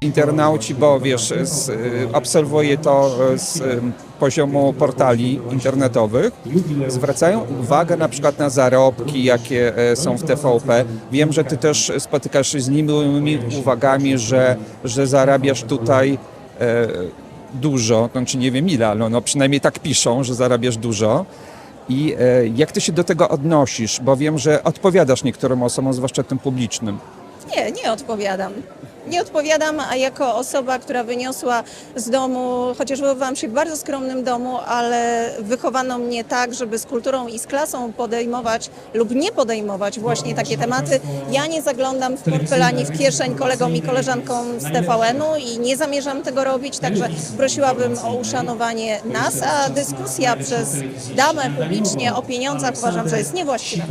internauci, bo wiesz, z, obserwuję to z poziomu portali internetowych, zwracają uwagę na przykład na zarobki, jakie e, są w TVP. Wiem, że ty też spotykasz się z nimi uwagami, że, że zarabiasz tutaj e, dużo, to znaczy nie wiem ile, ale no przynajmniej tak piszą, że zarabiasz dużo. I e, jak ty się do tego odnosisz? Bo wiem, że odpowiadasz niektórym osobom, zwłaszcza tym publicznym. Nie, nie odpowiadam. Nie odpowiadam, a jako osoba, która wyniosła z domu, chociaż wychowałam się w bardzo skromnym domu, ale wychowano mnie tak, żeby z kulturą i z klasą podejmować lub nie podejmować właśnie takie tematy. Ja nie zaglądam w portfel ani w kieszeń kolegom i koleżankom z TVN-u i nie zamierzam tego robić, także prosiłabym o uszanowanie nas, a dyskusja przez damę publicznie o pieniądzach uważam, że jest niewłaściwa.